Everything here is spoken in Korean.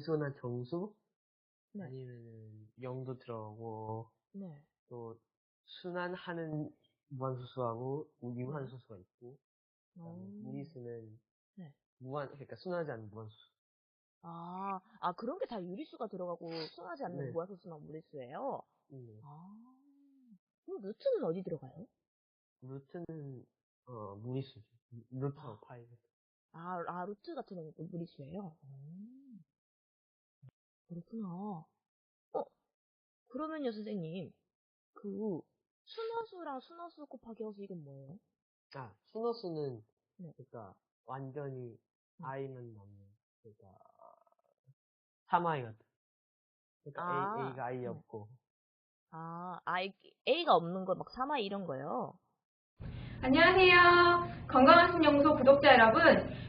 정수나 정수 네. 아니면은 영도 들어가고 네. 또 순환하는 무한소수하고 유한소수가 있고 그다음에 어. 무리수는 네. 무한 그러니까 순환하지 않는 무한소수. 아, 아, 그런 게 다 유리수가 들어가고 순하지 않는 네. 무한소수나 무리수예요? 네. 아. 그럼 루트는 어디 들어가요? 루트는 어 무리수죠. 아. 파이. 아, 아, 루트 같은 경우는 또 무리수예요? 음. 그렇구나. 어, 그러면요, 선생님. 그, 순허수랑 순허수 곱하기 허수 이건 뭐예요? 아 순호수는 네. 그러니까 완전히 음. i만 남는 그러니까 3i 같은. 그러니까 아, A, A가 i 네. 없고 아, I, A가 없는 거, 막 3i 이런 거요? 안녕하세요. 건강한 신연구소 구독자 여러분.